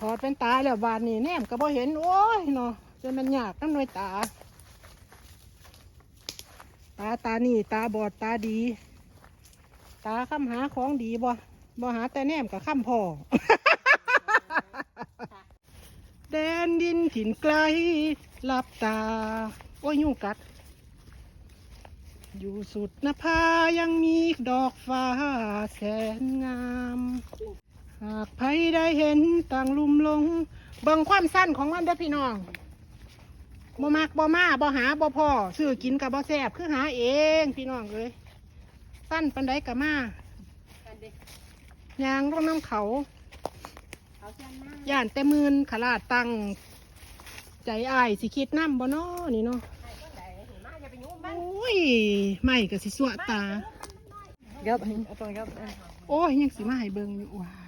ถอดเป็นตาแล้วบานนี่แนมก็บ่เห็นโอ้ยเนาะจนมันยากน้ำหน่วยตา ตาตานี่ตาบอดตาดี ตาค้ำหาของดีบ่บ่หาแต่แนมกับค้ำพ่อแดนดินถิ่นไกลหลับตา โอ้ยยุ่งกัด อยู่สุดนภายังมีดอกฟ้าแสนงามากใครได้เห็นต่างลุมลง เบิ่งความสั้นของมันเด้อพี่น้องบ่มักบ่มาบ่หาบ่พอซื้อกินกับบ่แซ่บคือหาเองพี่น้องเอ้ยสั้นปันใดกับมากันดิยางลงน้ำเขาเอาเส้นหน้าย่านแต่มืนขลาดตังใจอายสิคิดน้ำบ่น้อนี่เนาะไอ้คนไหนเห็นมาอย่าไปยุ่งโอมัน้ยไม่ก็สิสวะตายับเอาตัวยับโอ้ยยังสิมาให้เบิ่งอยู่ว้าย